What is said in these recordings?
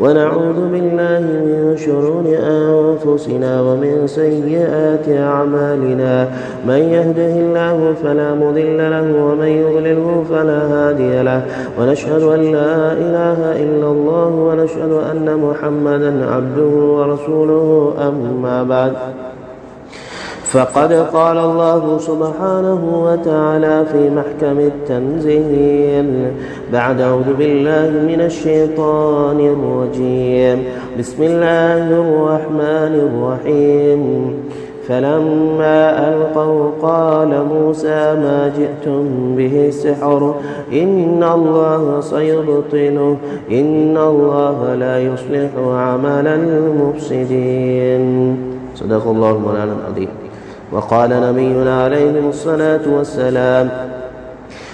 ونعوذ بالله من شرور أنفسنا ومن سيئات أعمالنا. من يهده الله فلا مضل له ومن يضلله فلا هادي له. ونشهد أن لا إله إلا الله ونشهد أن محمدا عبده ورسوله. أما بعد. فقد قال الله سبحانه وتعالى في محكم التنزيل بعد أعوذ بالله من الشيطان الرجيم. بسم الله الرحمن الرحيم. فلما ألقوا قال موسى ما جئتم به سحر. إن الله سيبطله. إن الله لا يصلح عمل المفسدين. صدق الله مولانا العظيم. وقال نبينا عليه الصلاة والسلام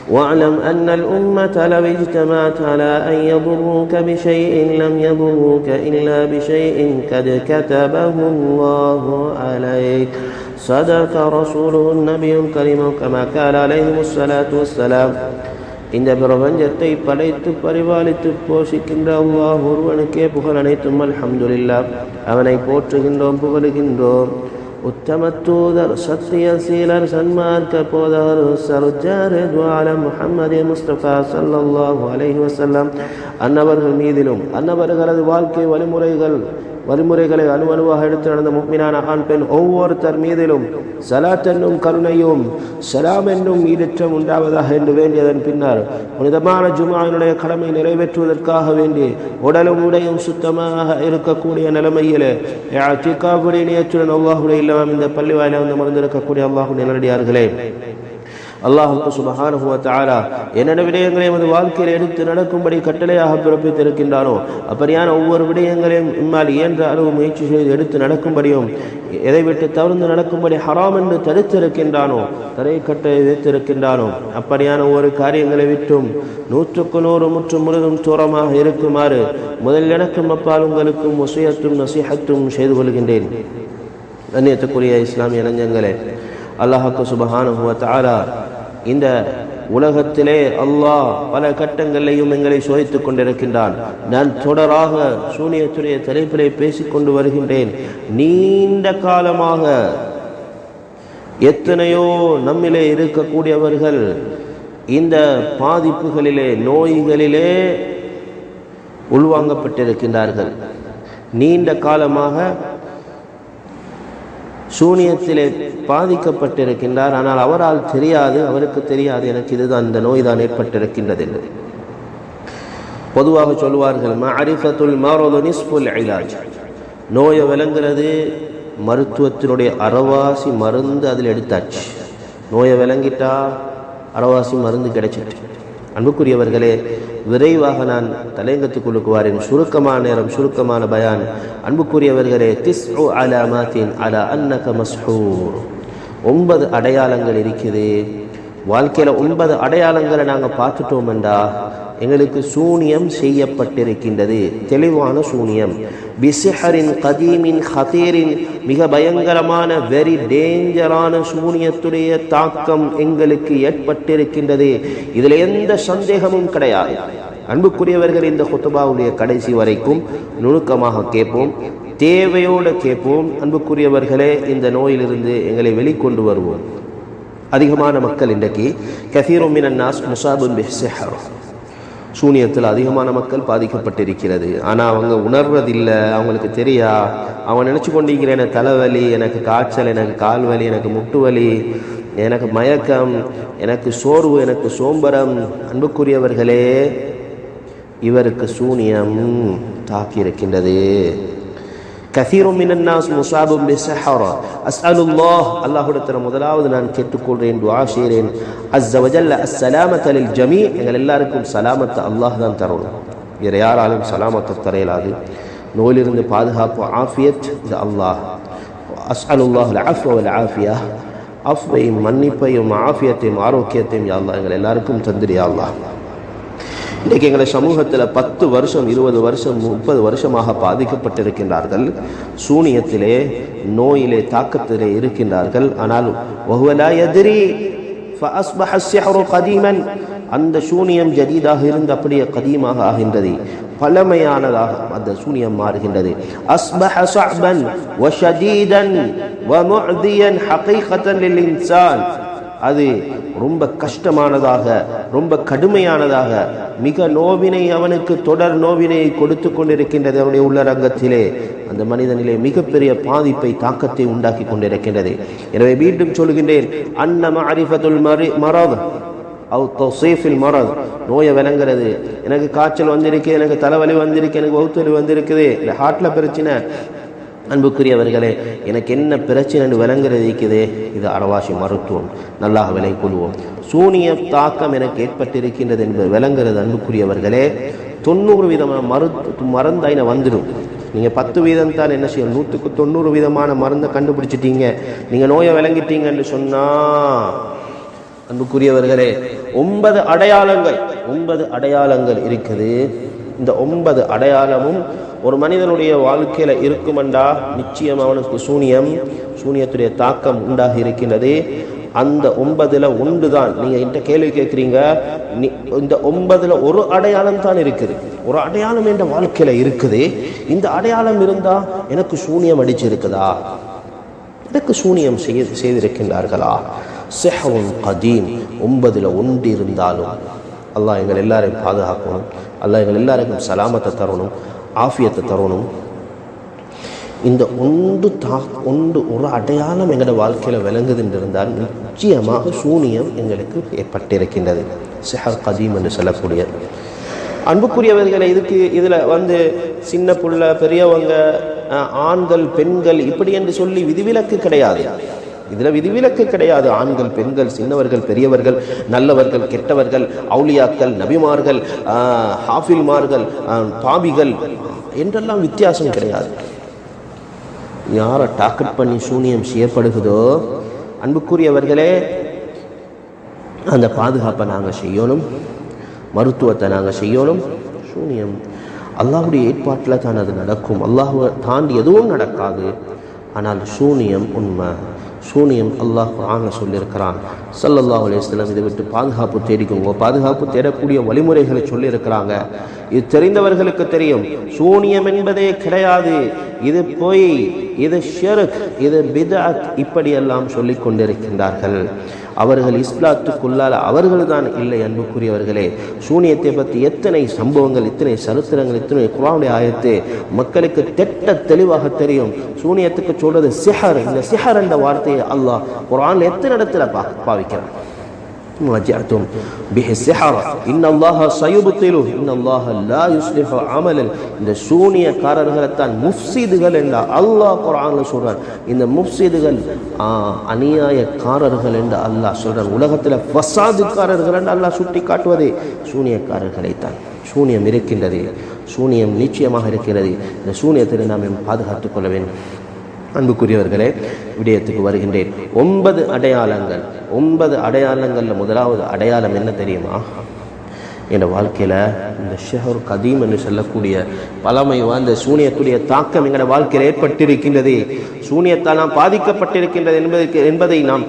واعلم أن الأمة لو اجتمعت على أن يضروك بشيء لم يضروك إلا بشيء قد كتبه الله عليك صدق رسوله النبي الكريم كما قال عليه الصلاة والسلام இந்த பிரபஞ்சத்தை படைத்து பரிபாலித்து போஷிக்கின்ற அல்லாஹ் ஒருவனுக்கே புகழ் அனைத்தும் அல்ஹம்துலில்லா அவனை போற்றுகின்றோம் புகழுகின்றோம் உத்தம தூதர் சத்திய சீலர் சன்மார்க்க போதர் சருஜார் துவால முஹம்மது முஸ்தபா சல்லல்லாஹு அலைஹி வஸல்லம் அன்னவர்கள் மீதிலும் அன்னவர்களது வாழ்க்கை வழிமுறைகள் வழிமுறைகளை அணுவணுவாக எடுத்து நடந்த முக்மினான ஆண் பெண் ஒவ்வொருத்தர் மீதிலும் சலாத் என்னும் கருணையும் சலாம் என்னும் ஈடற்றம் உண்டாவதாக என்று வேண்டியதன் பின்னர் புனிதமான ஜுமாவினுடைய கடமை நிறைவேற்றுவதற்காக வேண்டி உடலும் உடையும் சுத்தமாக இருக்கக்கூடிய நிலைமையில் திகாவுடைய நேற்றுடன் அல்லாஹுடைய இல்லாமல் இந்த பள்ளி வாயில வந்து மறந்திருக்கக்கூடிய அல்லாஹுடைய நேரடியார்களே அல்லாஹுக்கு சுபஹானுவ தாரா என்னென்ன விடயங்களை எமது வாழ்க்கையில் எடுத்து நடக்கும்படி கட்டளையாக பிறப்பித்திருக்கின்றானோ அப்படியான ஒவ்வொரு விடயங்களையும் இம்மால் இயன்ற அளவு முயற்சி செய்து எடுத்து நடக்கும்படியும் எதை விட்டு தவிர்த்து நடக்கும்படி ஹராம் என்று தடுத்திருக்கின்றானோ தரை கட்டளை வைத்திருக்கின்றானோ அப்படியான ஒவ்வொரு காரியங்களை விட்டும் நூற்றுக்கு நூறு முற்று முழுதும் தூரமாக இருக்குமாறு முதல் எனக்கும் அப்பால் உங்களுக்கும் ஒசையத்தும் நசீகத்தும் செய்து கொள்கின்றேன். அந்நியத்துக்குரிய இஸ்லாமிய இளைஞர்களே அல்லாஹாக்கு சுபஹானுவ தாரா இந்த உலகத்திலே அல்லாஹ் பல கட்டங்களிலையும் எங்களை சோதித்துக் கொண்டிருக்கின்றான். நான் தொடராக சூனியத்துடைய தலைப்பிலே பேசிக்கொண்டு வருகின்றேன். நீண்ட காலமாக எத்தனையோ நம்மிலே இருக்கக்கூடியவர்கள் இந்த பாதிப்புகளிலே நோய்களிலே உள்வாங்கப்பட்டிருக்கின்றார்கள். நீண்ட காலமாக சூனியத்திலே பாதிக்கப்பட்டிருக்கின்றார். ஆனால் அவரால் தெரியாது அவருக்கு தெரியாது. எனக்கு இதுதான் இந்த நோய் தான் ஏற்பட்டிருக்கின்றது என்று. பொதுவாக சொல்வார்கள் மரிஃபத்துல் மாரோது நிஸ்புல் இலாஜ். நோயை விளங்குறது மருத்துவத்தினுடைய அறவாசி மருந்து அதில் எடுத்தாச்சு. நோயை விளங்கிட்டா அறவாசி மருந்து கிடைச்சிட்டு. அன்புக்குரியவர்களே விரைவாக நான் தலையங்கத்துக் வாரேன் சுருக்கமான நேரம் சுருக்கமான பயான். அன்புக்குரியவர்களே திஸ் அலாமாத்தின் அலா அன்னக மஸ்ஹூர். ஒன்பது அடையாளங்கள் இருக்குது வாழ்க்கையில் ஒன்பது அடையாளங்களை நாங்கள் பார்த்துட்டோம்டா எங்களுக்கு சூனியம் செய்யப்பட்டிருக்கின்றது. தெளிவான சூனியம். பிசிஹரின் கதீமின் ஹதீரின் மிக பயங்கரமான வெரி டேஞ்சரான சூனியத்துடைய தாக்கம் எங்களுக்கு ஏற்பட்டிருக்கின்றது. இதில் எந்த சந்தேகமும் கிடையாது. அன்புக்குரியவர்கள் இந்த குத்துபாவுடைய கடைசி வரைக்கும் நுணுக்கமாக கேட்போம். தேவையோடு கேட்போம். அன்புக்குரியவர்களே இந்த நோயிலிருந்து எங்களை வெளிக்கொண்டு வருவோம். அதிகமான மக்கள் இன்றைக்கு கசீரும் மினன்னாஸ் முசாபுன் பிஹர் சூனியத்தில் அதிகமான மக்கள் பாதிக்கப்பட்டிருக்கிறது. ஆனால் அவங்க உணர்வதில்லை அவங்களுக்கு தெரியா? அவன் நினச்சி கொண்டிருக்கிற எனக்கு தலைவலி எனக்கு காய்ச்சல் எனக்கு கால் வலி எனக்கு முட்டு வலி எனக்கு மயக்கம் எனக்கு சோர்வு எனக்கு சோம்பரம். அன்புக்குரியவர்களே இவருக்கு சூனியம் தாக்கி كثير من الناس مصاب بسحر. أسأل الله الله رتنا مدلاوذ نان كتو كولرين دعا شيرين. عز وجل السلامة للجميع. يقول الله ركم سلامة الله دان ترون. يريار عالم سلامة تريل هذه نقول لهم بعدها عافية الله. أسأل الله العفو والعافية. عفو من نبي وعافية وعروكية يا الله. يقول الله ركم تندري يا الله, يا الله. இன்றைக்கு எங்களை சமூகத்தில் பத்து வருஷம் இருபது வருஷம் முப்பது வருஷமாக பாதிக்கப்பட்டிருக்கின்றார்கள். சூனியத்திலே நோயிலே தாக்கத்திலே இருக்கின்றார்கள். ஆனால் எதிரி அந்த சூனியம் ஜதீதாக இருந்து அப்படியே கதீமாக ஆகின்றது. பழமையானதாக அந்த சூனியம் மாறுகின்றது. அஸ்பஹ சஅபன் வ ஷதீதன் வ அது ரொம்ப கஷ்டமானதாக ரொம்ப கடுமையானதாக மிக நோவினை அவனுக்கு தொடர் நோவினை கொடுத்து கொண்டிருக்கின்றது அவனுடைய உள்ளரங்கத்திலே. அந்த மனிதனிலே மிகப்பெரிய பாதிப்பை தாக்கத்தை உண்டாக்கி கொண்டிருக்கின்றது. எனவே மீண்டும் சொல்கின்றேன் அன்னம அரிஃபத்துல் மரி மரத் அவு தௌசீஃபில் மரத். நோயை விளங்குறது எனக்கு காய்ச்சல் வந்திருக்கு எனக்கு தலைவலி வந்திருக்கு எனக்கு வகுத்தலி வந்திருக்குது. இல்லை ஹார்ட்டில் பிரச்சனை. அன்புக்குரியவர்களே எனக்கு என்ன பிரச்சனை விளங்குறது இருக்குது இது அறவாசி மருத்துவம். நல்லா விலை கொள்வோம் சூனிய தாக்கம் எனக்கு ஏற்பட்டிருக்கின்றது என்பது விளங்குறது அன்புக்குரியவர்களே. தொண்ணூறு விதமான மருத்து மருந்தாயின வந்துடும். நீங்கள் பத்து வீதம் தான் என்ன செய்யணும்? நூற்றுக்கு தொண்ணூறு விதமான மருந்தை கண்டுபிடிச்சிட்டீங்க. நீங்கள் நோயை விளங்கிட்டீங்கன்னு சொன்னால் அன்புக்குரியவர்களே ஒன்பது அடையாளங்கள் ஒன்பது அடையாளங்கள் இருக்குது. இந்த ஒன்பது அடையாளமும் ஒரு மனிதனுடைய வாழ்க்கையில் இருக்குமெண்டா? நிச்சயம் அவனுக்கு சூனியம் சூனியத்துடைய தாக்கம் உண்டாகி இருக்கின்றது. அந்த ஒன்பதில் ஒன்று தான் நீங்கள் என்கிட்ட கேள்வி கேட்குறீங்க. இந்த ஒன்பதில் ஒரு அடையாளம் தான் இருக்குது. ஒரு அடையாளம் என்ற வாழ்க்கையில் இருக்குது. இந்த அடையாளம் இருந்தால் எனக்கு சூனியம் அடிச்சிருக்குதா? எனக்கு சூனியம் செய்ய செய்திருக்கின்றார்களா? செஹவும் கதீம். ஒன்பதில் ஒன்று இருந்தாலும் அல்லாஹ் எங்கள் எல்லாரையும் பாதுகாக்கணும். அல்லாஹ் எங்கள் எல்லாருக்கும் சலாமத்தை தரணும் ஆஃபியத்தை தரணும். இந்த ஒன்று தா ஒன்று ஒரு அடையாளம் எங்களோட வாழ்க்கையில் விளங்குதுன்னு இருந்தால் நிச்சயமாக சூனியம் எங்களுக்கு ஏற்பட்டிருக்கின்றது. செஹர் கதீம் என்று சொல்லக்கூடிய. அன்புக்குரியவர்களை இதுக்கு இதில் வந்து சின்ன புள்ள பெரியவங்க ஆண்கள் பெண்கள் இப்படி என்று சொல்லி விதிவிலக்கு கிடையாது. இதில் விதிவிலக்கு கிடையாது. ஆண்கள் பெண்கள் சின்னவர்கள் பெரியவர்கள் நல்லவர்கள் கெட்டவர்கள் அவுளியாக்கள் நபிமார்கள் ஹாஃபில்மார்கள் பாபிகள் என்றெல்லாம் வித்தியாசம் கிடையாது. யாரை டாக்கெட் பண்ணி சூனியம் செய்யப்படுகிறதோ அன்புக்குரியவர்களே அந்த பாதுகாப்பை நாங்கள் செய்யணும் மருத்துவத்தை நாங்கள் செய்யணும் சூனியம். அல்லாஹுடைய ஏற்பாட்டில் தான் அது நடக்கும். அல்லாஹுவை தாண்டி எதுவும் நடக்காது. ஆனால் சூனியம் உண்மை. சூனியம் அல்லாஹ் குரானில் சொல்லியிருக்கிறான். சல்லல்லாஹ் அலையம் இதை விட்டு பாதுகாப்பு தேடிக்கோங்க. பாதுகாப்பு தேடக்கூடிய வழிமுறைகளை சொல்லியிருக்கிறாங்க. இது தெரிந்தவர்களுக்கு தெரியும். சூனியம் என்பதே கிடையாது. இது போய் இது ஷெருக் இது பிதாத் இப்படியெல்லாம் சொல்லிக் கொண்டிருக்கின்றார்கள் அவர்கள் இஸ்லாத்துக்குள்ளால் அவர்கள் தான் இல்லை அன்புக்குரியவர்களே. சூனியத்தை பற்றி எத்தனை சம்பவங்கள் இத்தனை சரித்திரங்கள் இத்தனை குரானுடைய ஆயத்து மக்களுக்கு திட்ட தெளிவாக தெரியும். சூனியத்துக்கு சொல்றது சிஹர். இந்த சிஹர் என்ற வார்த்தையை அல்லாஹ் குரான் எத்தனை இடத்துல பா பாவிக்கிறான்? وجعتم به السحر إن الله سيبطله إن الله لا يصلح عملا இந்த சூனியக்காரர்களைத்தான் முஃப்சிதுகள் என்ற அல்லாஹ் குரான்ல சொல்றான் இந்த முஃப்சிதுகள் அநியாயக்காரர்கள் என்று அல்லாஹ் சொல்றான் உலகத்தில் ஃபசாதுக்காரர்கள் என்று அல்லாஹ் சுட்டி காட்டுவதே சூனியக்காரர்களைத்தான் சூனியம் இருக்கின்றது சூனியம் நிச்சயமாக இருக்கிறது இந்த சூனியத்தை நாம் பாதுகாத்துக் கொள்ள வேண்டும் அன்புக்குரியவர்களே விடயத்துக்கு வருகின்றேன். ஒன்பது அடையாளங்கள் ஒன்பது அடையாளங்களில் முதலாவது அடையாளம் என்ன தெரியுமா? என் வாழ்க்கையில் இந்த ஷெஹர் கதீம் என்று சொல்லக்கூடிய பழமை வாழ்ந்த சூனியத்துடைய தாக்கம் எங்களோட வாழ்க்கையில் ஏற்பட்டிருக்கின்றது. சூனியத்தால் நாம் பாதிக்கப்பட்டிருக்கின்றது என்பதற்கு என்பதை நாம்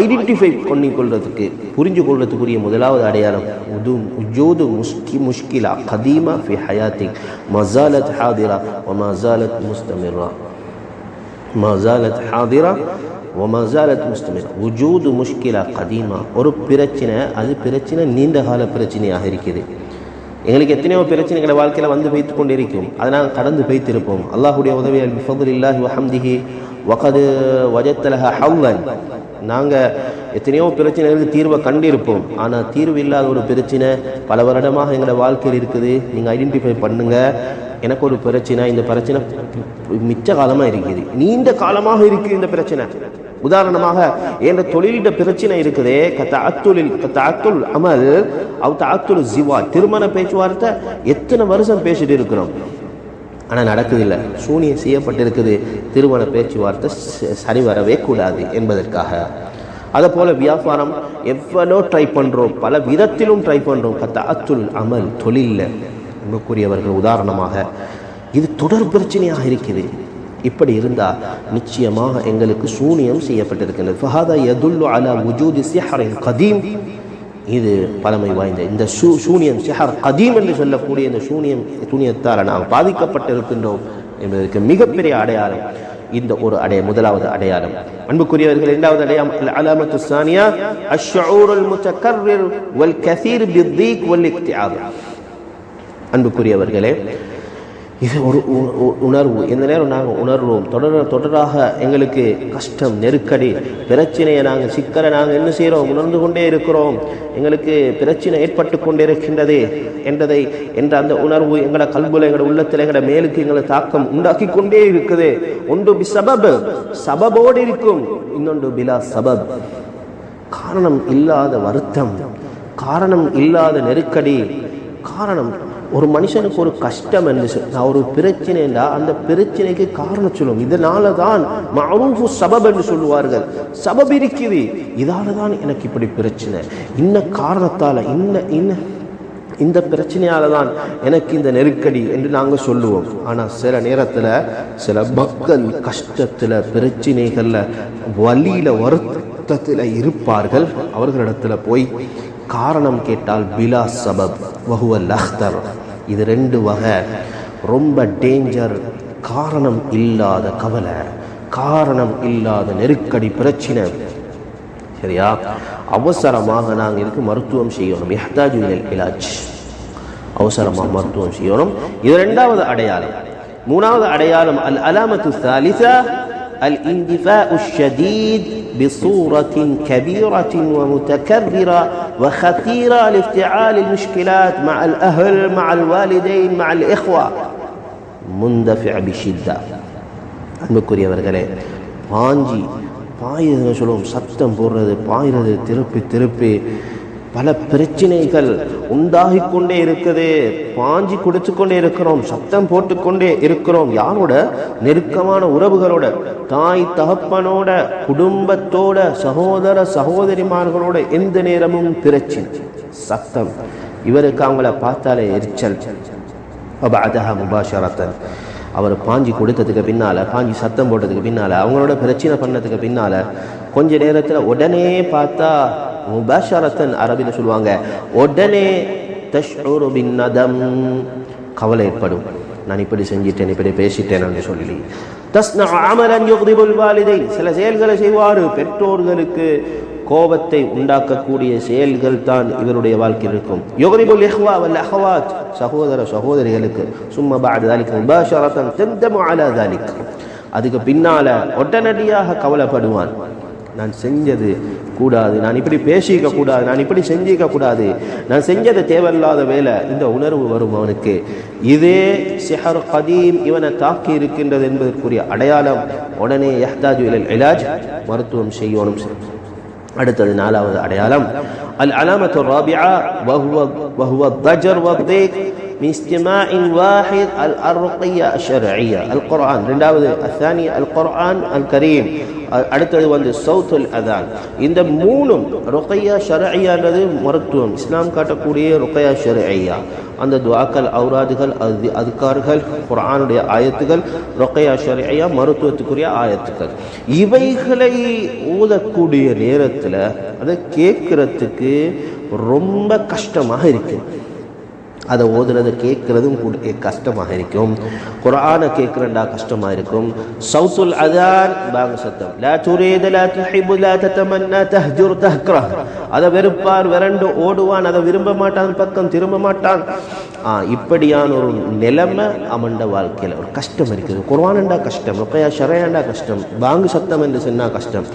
ஐடென்டிஃபை பண்ணி கொள்வதற்கு புரிஞ்சு கொள்வதற்குரிய முதலாவது அடையாளம் உது உஜூது முஸ்கி முஷ்கிலா கதீமா ஃபி ஹயாத்தி மசாலத் ஹாதிரா மசாலத் முஸ்தமிரா மா ஜாலத் ஹாதிரா ஒமா ஜாலத் முஸ்தமிர் உஜூது முஷ்கிலா கதீமா ஒரு பிரச்சனை அது பிரச்சனை நீண்ட கால பிரச்சனையாக இருக்குது. எங்களுக்கு எத்தனையோ பிரச்சனைகளை வாழ்க்கையில் வந்து வைத்து கொண்டிருக்கும். அதை நாங்கள் கடந்து வைத்திருப்போம். அல்லாஹுடைய உதவியால் பிஃபதுல் இல்லாஹி வஹம்திஹி வகது வஜத்தலஹ ஹவுலன். நாங்கள் எத்தனையோ பிரச்சனைகளுக்கு தீர்வை கண்டிருப்போம். ஆனால் தீர்வு இல்லாத ஒரு பிரச்சனை பல வருடமாக எங்களோட வாழ்க்கையில் இருக்குது. நீங்கள் ஐடென்டிஃபை பண்ணுங்கள் எனக்கு ஒரு பிரச்சனை இந்த பிரச்சனை மிச்ச காலமாக இருக்குது. நீண்ட காலமாக இருக்குது இந்த பிரச்சனை. உதாரணமாக என்ற தொழிலிட பிரச்சனை இருக்குதே கத்தாத்துலில் கத்தாத்துல் அமல் அவ் தாத்துல் ஜிவா திருமண பேச்சுவார்த்தை எத்தனை வருஷம் பேசிட்டு இருக்கிறோம். ஆனால் நடக்குதில்லை. சூனியம் செய்யப்பட்டிருக்குது. திருமண பேச்சுவார்த்தை சரி வரவே கூடாது என்பதற்காக. அதை போல வியாபாரம் எவ்வளோ ட்ரை பண்ணுறோம் பல விதத்திலும் ட்ரை பண்ணுறோம் கத்த அத்துல் அமல் தொழிலில். அன்புக்குரியவர்கள் உதாரணமாக இது தொடர் பிரச்சனையாக இருக்குது. இப்படி இருந்தால் நிச்சயமாக எங்களுக்கு சூனியம் செய்யப்பட்டிருக்கின்றது ஃபஹாதா யதுல்லு அலா வுஜூதி சிஹரின் கதீம். இது பழமை வாய்ந்த இந்த சூ சூனியம் சிஹர் கதீம் என்று சொல்லக்கூடிய இந்த சூனியம் சூனியத்தால் நாம் பாதிக்கப்பட்டிருக்கின்றோம் என்பதற்கு மிகப்பெரிய அடையாளம் இந்த ஒரு அடைய முதலாவது அடையாளம். அன்புக்குரியவர்கள் இரண்டாவது அடையாளம் அலாமத்து சானியா அஷ்ஷூருல் முத்தக்கர்ரிர் வல் கசீர் பித்தீக் வல் இக்திஆப் அன்புக்குரியவர்களே இது ஒரு உ- உ- உணர்வு. இந்த நேரம் நாங்கள் உணர்வோம் தொடர தொடராக எங்களுக்கு கஷ்டம் நெருக்கடி பிரச்சனையை நாங்கள் சிக்கலை நாங்கள் என்ன செய்கிறோம்? உணர்ந்து கொண்டே இருக்கிறோம். எங்களுக்கு பிரச்சனை ஏற்பட்டு கொண்டே இருக்கின்றது என்றதை என்ற அந்த உணர்வு எங்களோட கல்புல எங்களோட உள்ளத்தில் எங்களோட மேலுக்கு எங்களை தாக்கம் உண்டாக்கி கொண்டே இருக்குது. ஒன்று பி சபப் சபபோடு இருக்கும். இன்னொன்று பிலா சபப். காரணம் இல்லாத வருத்தம் காரணம் இல்லாத நெருக்கடி காரணம் ஒரு மனுஷனுக்கு ஒரு கஷ்டம் என்று நான் ஒரு பிரச்சனைண்டா அந்த பிரச்சனைக்கு காரணம் சொல்லும் இதனால தான் மரூஃபு சபப் என்று சொல்லுவார்கள். சபப் இருக்குது இதால தான் எனக்கு இப்படி பிரச்சனை. இன்ன காரணத்தால் இன்ன இன்ன இந்த பிரச்சனையால தான் எனக்கு இந்த நெருக்கடி என்று நாங்கள் சொல்லுவோம். ஆனால் சில நேரத்தில் சில மக்கள் கஷ்டத்தில் பிரச்சனைகளில் வழியில் வருத்தத்தில் இருப்பார்கள். அவர்களிடத்துல போய் காரணம் கேட்டால் பிலா சபப் வஹுவல் அஹ்தர் இது ரெண்டு வகை. ரொம்ப டேஞ்சர் காரணம் இல்லாத கவலை காரணம் இல்லாத நெருக்கடி பிரச்சனை. சரியா? அவசரமாக நாங்கள் இதுக்கு மருத்துவம் செய்யணும். எஹ்தாஜு இலாஜ். அவசரமாக மருத்துவம் செய்யணும். இது ரெண்டாவது அடையாளம். மூணாவது அடையாளம் அல் அலாமத்து சாலிசா الاندفاع الشديد بصورة كبيرة ومتكررة وخطيرة لافتعال المشكلات مع الأهل مع الوالدين مع الإخوة مندفع بشدة அன்புக்குரியவர்களே பாஞ்சி பாயுதுன்னு சொல்லுவோம் சத்தம் போடுறது பாயிறது திருப்பி திருப்பி பல பிரச்சனைகள் உண்டாகி கொண்டே இருக்குது. பாஞ்சி குடிச்சு கொண்டே இருக்கிறோம் சத்தம் போட்டுக்கொண்டே இருக்கிறோம். யாரோட? நெருக்கமான உறவுகளோட தாய் தகப்பனோட குடும்பத்தோட சகோதர சகோதரிமார்களோட எந்த நேரமும் பிரச்சனை சத்தம். இவருக்கு அவங்கள பார்த்தாலே எரிச்சல். அபாதஹா முபாஷரத்தன். அவர் பாஞ்சி கொடுத்ததுக்கு பின்னால பாஞ்சி சத்தம் போட்டதுக்கு பின்னால அவங்களோட பிரச்சனை பண்ணதுக்கு பின்னால் கொஞ்ச நேரத்தில் உடனே பார்த்தா முபாஷரத்தன் அரபின்னு சொல்லுவாங்க. உடனே தஷ்ரூரு பின் நதம் கவலை ஏற்படும். நான் இப்படி செஞ்சிட்டேன் இப்படி பேசிட்டேன் என்று சொல்லி. தஸ்னா அமலன் யுக்திபுல் வாலிதை சில செயல்களை செய்வார். பெற்றோர்களுக்கு கோபத்தை உண்டாக்கக்கூடிய செயல்கள் தான் இவருடைய வாழ்க்கையில் இருக்கும். யுகரிபுல் இஹ்வா வல் அஹவாத். சகோதர சகோதரிகளுக்கு. சும்மா பாடு தாலிக். முபாஷரத்தன் தெந்தமு தாலிக். அதுக்கு பின்னால உடனடியாக கவலைப்படுவான். நான் செஞ்சது கூடாது. நான் இப்படி பேசிக்க கூடாது. நான் இப்படி செஞ்சிக்க கூடாது. நான் செஞ்சது தேவையில்லாத வேலை. இந்த உணர்வு வரும் அவனுக்கு. இதே சிஹர் கதீம் இவனை தாக்கி இருக்கின்றது என்பதற்குரிய அடையாளம் உடனே யஹ்தாஜு இலல் இலாஜ் மருத்துவம் செய்யணும். அடுத்தது நாலாவது அடையாளம். அல் அலாமத்து ராபியா வஹுவ வஹுவ தஜர் வத்தேக் من استماع واحد الرقية الشرعية القرآن ரெண்டாவது الثاني القرآن الكريم அடுத்தது வந்து சவுத்துல் அதான் இந்த மூணும் ருக்கையா ஷரஐயான்றது மருத்துவம் இஸ்லாம் காட்டக்கூடிய ருக்கையா ஷரஐயா அந்த துவாக்கள் ஔராதுகள் அது அதுக்கார்கள் குர்ஆனுடைய ஆயத்துகள் ருக்கையா ஷரஐயா மருத்துவத்துக்குரிய ஆயத்துக்கள் இவைகளை ஊதக்கூடிய நேரத்தில் அதை கேட்கறதுக்கு ரொம்ப கஷ்டமாக இருக்கு அதை ஓதுறது கேட்குறதும் கூட கஷ்டமாக இருக்கும். குரானை கேட்குறண்டா கஷ்டமாக இருக்கும். சவுத்துல் அதான் பாங்க சத்தம். லா துரீது லா துஹிபு லா தத்தமன்னா தஹ்ஜுர் தஹ்க்ரஹ் அதை வெறுப்பார் விரண்டு ஓடுவான் அதை விரும்ப மாட்டான் பக்கம் திரும்ப மாட்டான். ஆ இப்படியான ஒரு நிலைமை அமண்ட வாழ்க்கையில் ஒரு கஷ்டம் இருக்குது. குர்வானண்டா கஷ்டம் ருக்கையா ஷரையாண்டா கஷ்டம் பாங்கு சத்தம் என்று சொன்னால் கஷ்டம்.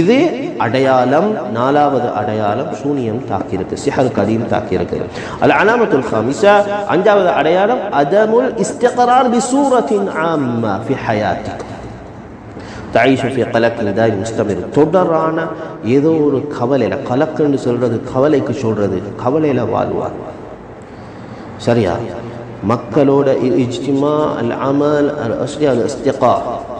இது அடையாளம் நாலாவது அடையாளம் சூனியம் தாக்கியிருக்கு சிஹர் கதீம் தாக்கியிருக்கு. அல்ல அலாமத்துல் ஹாமிஸ் அஞ்சாவது அடையாளம் அதமுல் இஸ்திகரார் பிசூரத்தின் ஆம்மா ஃபி ஹயாத்திக் தாயிஷு ஃபி கலக்கில் தான் முஸ்தமிர் தொடரான ஏதோ ஒரு கவலையில் கலக்குன்னு சொல்றது கவலைக்கு சொல்றது கவலையில் வாழ்வார் சரியா மக்களோட இ- இஜ்திமா அல் அமல் அல் அஸ்லி அல் இஸ்திகா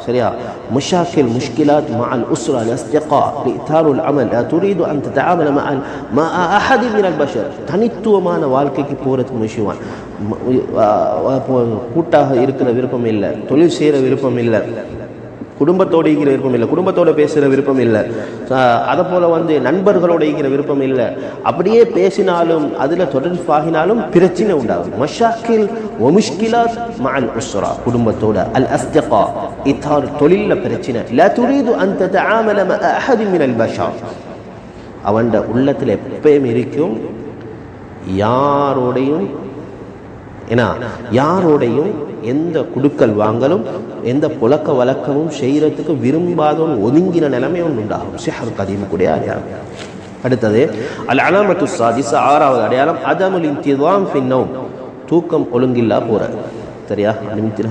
சரியா مشاكل مشكلات مع الأسرة الأصدقاء لإثار العمل لا تريد أن تتعامل مع مع أحد من البشر தனித்துவமான வாழ்க்கைக்கு போகிறதுக்கு முயற்சிவான் கூட்டாக இருக்கிற விருப்பம் இல்லை தொழில் செய்கிற விருப்பம் இல்லை குடும்பத்தோடுங்கிற விருப்பம் இல்லை. குடும்பத்தோட பேசுகிற விருப்பம் இல்லை. அதை போல் வந்து நண்பர்களோடுங்கிற விருப்பம் இல்லை. அப்படியே பேசினாலும் அதில் தொடர்பாகினாலும் பிரச்சனை உண்டாகும். மஷாக்கில் ஒமுஷ்கிலாத் மஅல் உஸ்ரா குடும்பத்தோட. அல் அஸ்தகா இத்தார் தொழிலில் பிரச்சனை. லா துரீது அந்த தஆமல மஅ அஹதி மினல் பஷர். அவன் உள்ளத்தில் எப்பயும் இருக்கும் யாரோடையும் ஏன்னா யாரோடையும் எந்த குடுக்கல் வாங்கலும் எந்த புழக்க வழக்கமும் செய்யறதுக்கு விரும்பாதவன் ஒதுங்கின நிலைமை ஒன்று உண்டாகும். சிஹர் கதீம் கூட அடையாளம். அடுத்தது அல் அலாமத்து சாதிச ஆறாவது அடையாளம் அதமுல் இன்திதாம் ஃபின்னோம் தூக்கம் ஒழுங்கில்லா போற சரியா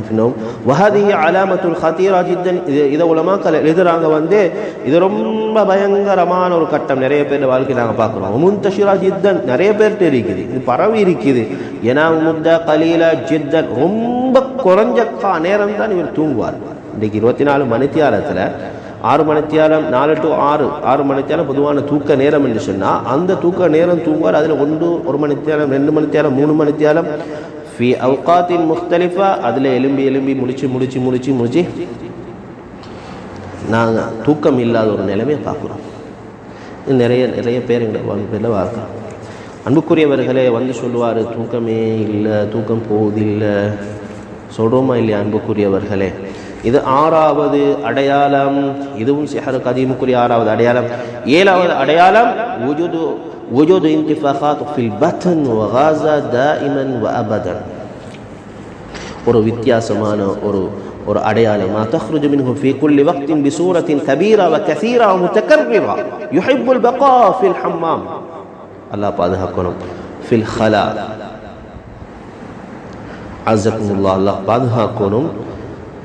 ஃபின்னோம் வஹதி அலாமத்துல் ஹத்தீரா ஜித்தன். இது இதை உலமாக்கள் எழுதுறாங்க வந்து இது ரொம்ப பயங்கரமான ஒரு கட்டம். நிறைய பேர் வாழ்க்கை நாங்கள் பார்க்குறோம். முந்தஷிரா ஜித்தன் நிறைய பேர்கிட்ட இருக்குது இது பரவி இருக்குது. ஏன்னா முத்த கலீலா ஜித்தன் ரொம்ப குறைஞ்ச கா நேரம் தான் இவர் தூங்குவார். இன்றைக்கு இருபத்தி நாலு மணித்தியாலத்தில் ஆறு மணித்தியாலம் நாலு டு ஆறு ஆறு மணித்தியாலம் பொதுவான தூக்க நேரம் என்று சொன்னால் அந்த தூக்க நேரம் தூங்குவார். அதில் ஒன்று ஒரு மணித்தியாலம் ரெண்டு மணித்தியாலம் மூணு மணித்தியாலம் ஃபி அவுகாத்தின் முஸ்தலிஃபா அதில் எலும்பி எலும்பி முடிச்சு முடிச்சு முடிச்சு முடிச்சு. நாங்கள் தூக்கம் இல்லாத ஒரு நிலைமையை பார்க்குறோம். நிறைய நிறைய பேர் எங்களை பேரில் பார்க்குறோம் அன்புக்குரியவர்களே வந்து சொல்லுவார் தூக்கமே இல்லை தூக்கம் போவதில்லை. சொல்கிறோமா இல்லையா அன்புக்குரியவர்களே? இது ஆறாவது அடையாளம். இதுவும் சிஹருக்கு அதிகமுக்குரிய ஆறாவது அடையாளம். ஏழாவது அடையாளம் உஜுது وجود انتفاخات في البطن وغازة دائما وابدا ஒரு வித்தியாசமான ஒரு ஒரு அடையாளம் ما تخرج منه في كل وقت بصورة كبيرة وكثيرة ومتكررة يحب البقاء في الحمام الله பாதுகாக்கணும் في الخلاء عزكم الله الله பாதுகாக்கணும்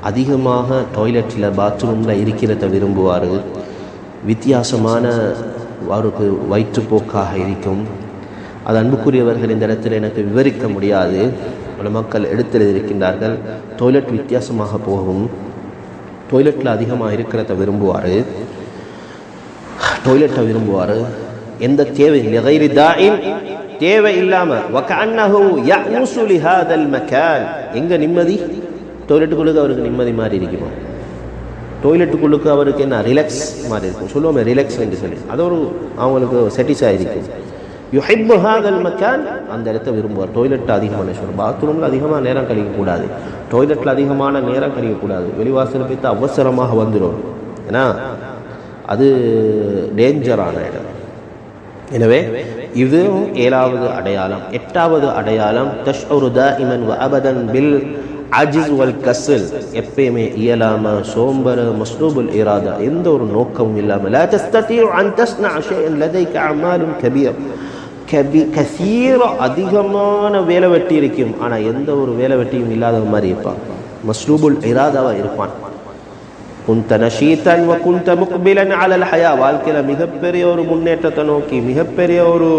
அதிகமாக டாய்லெட்டில் பாத்ரூமில் இருக்கிறத விரும்புவார் வித்தியாசமான அவருக்கு வயிற்றுப்போக்காக இருக்கும். அது அன்புக்குரியவர்கள் இந்த இடத்தில் எனக்கு விவரிக்க முடியாது. பல மக்கள் எடுத்தெழுதியிருக்கின்றார்கள். டாய்லெட் வித்தியாசமாக போகும். டாய்லெட்டில் அதிகமாக இருக்கிறத விரும்புவார். டாய்லெட்டை விரும்புவார். எந்த தேவை லகைரி தாயின் தேவை இல்லாமல் வகஅன்னஹு எங்க நிம்மதி? டொய்லெட்டுக்குள்ளது அவருக்கு நிம்மதி மாதிரி இருக்குமா? டாய்லெட்டுக்குள்ளுக்கு அவருக்கு என்ன? ரிலாக்ஸ் மாதிரி இருக்கும். சொல்லுவோமே ரிலாக்ஸ் என்று சொல்லி. அது ஒரு அவங்களுக்கு சாட்டிஸ்ஃபை இருக்கும் யுஹிப்பு ஹாதல் மக்கான் அந்த இடத்த விரும்புவார். டாய்லெட் அதிகமான சொல்லுவோம் பாத்ரூமில் அதிகமாக நேரம் கழிக்கக்கூடாது. டாய்லெட்டில் அதிகமான நேரம் கழிக்கக்கூடாது. வெளிவாசல் போய்த்து அவசரமாக வந்துடும். ஏன்னா அது டேஞ்சரான இடம். எனவே இதுவும் ஏழாவது அடையாளம். எட்டாவது அடையாளம் தஷ்உரு த இமன் அபதன் பில் அஜிஸ் வல் கசல் எப்பயுமே இயலாம சோம்பர மஸ்லூபுல் இராதா எந்த ஒரு நோக்கமும் இல்லாம லா தஸ்ததிஉ அன் தஸ்னா ஷைஅன் லதைக அமாலுன் கபீர். கபி கசீர அதிகமான வேலை வெட்டி இருக்கும். ஆனா எந்த ஒரு வேலை வெட்டியும் இல்லாத மாதிரி இருப்பான். மஸ்லூபுல் இராதாவா இருப்பான். குந்த நஷீத்தன் வ குந்த முக்பிலன் அலல் ஹயா. வாழ்க்கையில் மிகப்பெரிய ஒரு முன்னேற்றத்தை நோக்கி மிகப்பெரிய ஒரு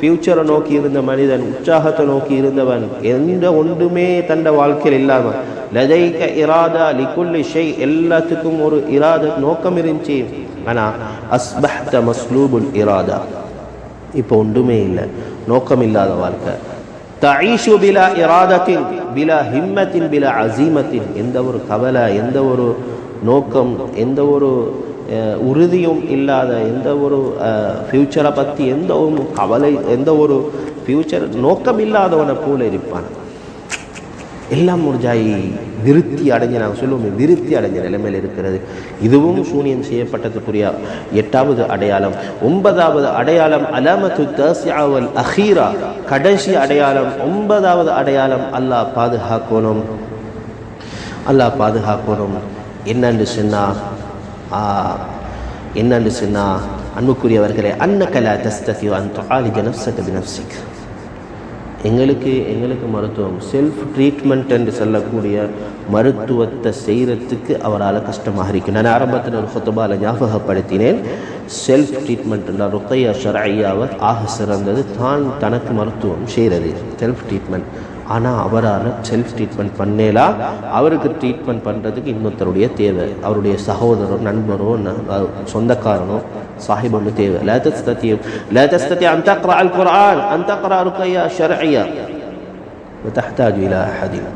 ஃபியூச்சரை நோக்கி இருந்த மனிதன் உற்சாகத்தை நோக்கி இருந்தவன் எந்த ஒன்றுமே தண்ட வாழ்க்கையில் இல்லாமல் லதைக்க இராதா லிகுல்லி ஷெய் எல்லாத்துக்கும் ஒரு இராத நோக்கம் இருந்துச்சு. ஆனால் அஸ்பஹ்த மஸ்லூபுல் இராதா. இப்போ ஒன்றுமே இல்லை. நோக்கம் இல்லாத வாழ்க்கை. தஈஷு பிலா இராதத்தின் பிலா ஹிம்மத்தின் பிலா அசீமத்தின் எந்த ஒரு கவலை எந்த ஒரு நோக்கம் எந்த ஒரு உறுதியும் இல்லாத எந்த ஒரு ஃப்யூச்சரை பற்றி எந்த ஒரு கவலை எந்த ஒரு ஃப்யூச்சர் நோக்கம் இல்லாதவனை போல இருப்பான். எல்லாம் முடிஞ்சாய் விருத்தி அடைஞ்ச நாங்கள் சொல்லுவோம் விருத்தி அடைஞ்ச நிலைமையில் இருக்கிறது. இதுவும் சூனியம் செய்யப்பட்டதுக்குரிய எட்டாவது அடையாளம். ஒன்பதாவது அடையாளம் அலாமத்து தசியாவல் அஹீரா. கடைசி அடையாளம் ஒன்பதாவது அடையாளம் அல்லாஹ் பாதுகாக்கணும். அல்லாஹ் பாதுகாக்கணும். என்னன்னு சொன்னால் ஆ, என்னன்னு சொன்னால் அன்புக்குரியவர்களே அன்னகலா தஸ்ததியு அன் துஆலிஜ நஃப்ஸக பினஃப்ஸிக் எங்களுக்கு எங்களுக்கு மருத்துவம் செல்ஃப் ட்ரீட்மெண்ட் என்று சொல்லக்கூடிய மருத்துவத்தை செய்கிறதுக்கு அவரால் கஷ்டமாக இருக்கு நான் ஆரம்பத்தில் ஒரு ஃபுத்துபால ஞாபகப்படுத்தினேன். செல்ஃப் ட்ரீட்மெண்ட் என்றால் ருக்கையா ஷரஐயாவை ஆக சிறந்தது. தான் தனக்கு மருத்துவம் செய்கிறது செல்ஃப் ட்ரீட்மெண்ட் ஆனால் அவரால் செல்ஃப் ட்ரீட்மெண்ட் பண்ணலாம் அவருக்கு ட்ரீட்மெண்ட் பண்ணுறதுக்கு இன்னொருத்தருடைய தேவை. அவருடைய சகோதரோ நண்பரோ சொந்தக்காரனோ சாஹிபன்னு தேவை. லேதஸ்தத்திய லேதஸ்தத்திய அந்த அல் குரான் அந்த ருக்கையா ஷரஐயா தஹ்தாஜ் இலா அஹதின்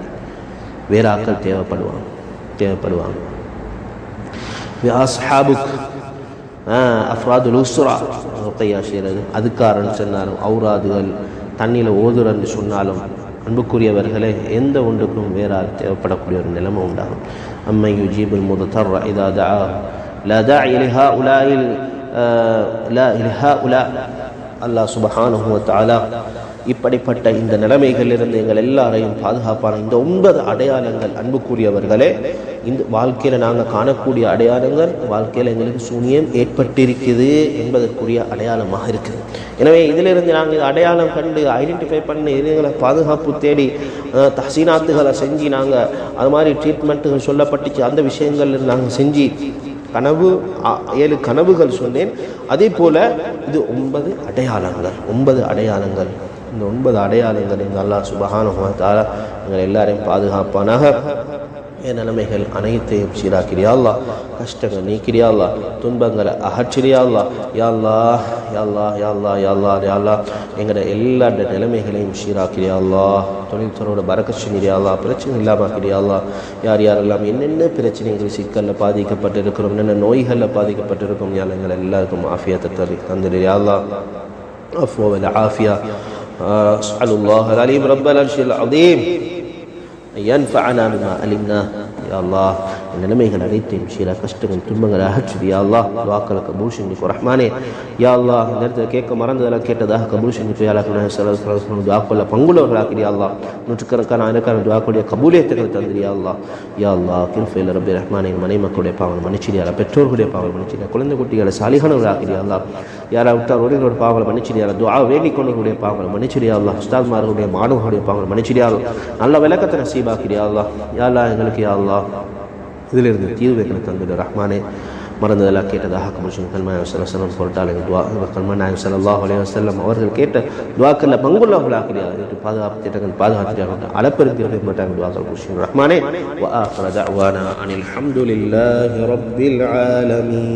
வேறாக்கள் தேவைப்படுவாங்க. தேவைப்படுவாங்க. அஸ்ஹாபுக். அஃப்ராது உஸ்ரா. ருக்கையா செய்கிறது அதுக்காரன் சொன்னாலும் அவுராதுகள் தண்ணியில் ஓதுறன்னு சொன்னாலும் அன்புக்குரியவர்களே எந்த ஒன்றுக்கும் வேறால் தேவைப்படக்கூடிய ஒரு நிலைமை உண்டாகும். அம்மை யுஜீபுல் முதத்தர் இதா தா லதா இலிஹா உலாயில் ல இலிஹா உலா அல்லாஹ் சுபஹானுவத்தாலா இப்படிப்பட்ட இந்த நிலைமைகளிலிருந்து எங்கள் எல்லாரையும் பாதுகாப்பான இந்த ஒன்பது அடையாளங்கள் அன்புக்குரியவர்களே இந்த வாழ்க்கையில் நாங்கள் காணக்கூடிய அடையாளங்கள் வாழ்க்கையில் எங்களுக்கு சூனியம் ஏற்பட்டிருக்குது என்பதற்குரிய அடையாளமாக இருக்குது. எனவே இதிலிருந்து நாங்கள் இது அடையாளம் கண்டு ஐடென்டிஃபை பண்ணி இதுங்களை பாதுகாப்பு தேடி தசீனாத்துகளை செஞ்சு நாங்கள் அது மாதிரி ட்ரீட்மெண்ட்டுகள் சொல்லப்பட்டுச்சு அந்த விஷயங்கள் நாங்கள் செஞ்சு கனவு ஏழு கனவுகள் சொன்னேன். அதே போல் இது ஒன்பது அடையாளங்கள் ஒன்பது அடையாளங்கள். இந்த ஒன்பது அடையாளங்கள் எங்கள் அல்லா சுபகான தாரா எங்கள் எல்லாரையும் பாதுகாப்பானாக. என் நிலைமைகள் அனைத்தையும் சீராக்கிறியா அல்லாஹ் கஷ்டங்கள் நீக்கிறியா அல்லாஹ் துன்பங்களை அகற்றிறியா அல்லாஹ் யா அல்லாஹ் யா அல்லாஹ் யா அல்லாஹ் யா அல்லாஹ் யா அல்லாஹ் எங்களோட எல்லா நிலைமைகளையும் சீராக்கிறியா அல்லாஹ் தொழில்துறையோட பறக்க செஞ்சிரியா அல்லாஹ் பிரச்சனை இல்லாமக்கிறியா அல்லாஹ் யார் யாரெல்லாம் என்னென்ன பிரச்சனைகள் சிக்கலில் பாதிக்கப்பட்டிருக்கிறோம் என்னென்ன நோய்களில் பாதிக்கப்பட்டிருக்கோம் யா எங்கள் எல்லாருக்கும் ஆஃபியத்தை தரு தந்துடுறியா அல்லாஹ் عفو والعافية آه، أسأل الله العليم رب العرش العظيم أن ينفعنا بما علمناه يا الله இந்த நிலைமைகள் அனைத்தையும் சீரா கஷ்டங்கள் துன்பங்கள் அகற்றி யா அல்லாஹ் வாக்களை கபூல் செஞ்சுக்கோ ரஹ்மானே யா அல்லாஹ் இந்த இடத்துல கேட்க மறந்ததெல்லாம் கேட்டதாக கபூல் செஞ்சுக்கோ யா அல்லாஹ் துவாக்கொள்ள பங்குள்ளவர்களாக்கிறியா அல்லாஹ் நூற்றுக்கணக்கான ஆயிரக்கான துவாக்களுடைய கபூலியத்துகளை தந்திரியா அல்லாஹ் யா அல்லாஹ் கிருஃபையில் ரப்பி ரஹ்மானே எங்கள் மனை மக்களுடைய பாவங்கள் மன்னிச்சிரியா அல்லாஹ் பெற்றோர்களுடைய பாவங்கள் மன்னிச்சிரியா குழந்தை குட்டிகளை சாலிகானவர்களாக்கிறியா அல்லாஹ் யாரா விட்டாரோடு எங்களோட பாவங்களை மன்னிச்சிடியா துவா வேண்டிக்கொண்டவர்களுடைய பாவங்களை மன்னிச்சிடியா அல்லா உஸ்தாத்மார்களுடைய மாணவர்களுடைய பாவங்களை மன்னிச்சிடியா நல்ல விளக்கத்தை நசீபாக்கிறியா அல்லா யாரா எங்களுக்கு யா இதிலிருந்து தீர்வு எங்களுக்கு தந்துடு ரஹ்மானே. மறந்ததெல்லாம் கேட்டதாக கமிஷன் கல்மன் வசலம் சொல்லிட்டால் எங்கள் துவா கல்மா நாயம் சல்லாஹ் அலி வசல்லம் அவர்கள் கேட்ட துவாக்களில் பங்குள்ளவர்களாக்கிறார் என்று பாதுகாப்பு திட்டங்கள் பாதுகாத்துட்டாங்க அளப்பெருக்கு இருக்க மாட்டாங்க துவாக்கள் குஷின் ரஹ்மானே அனில் அஹமதுல்லாஹி ரப்பில் ஆலமீன்.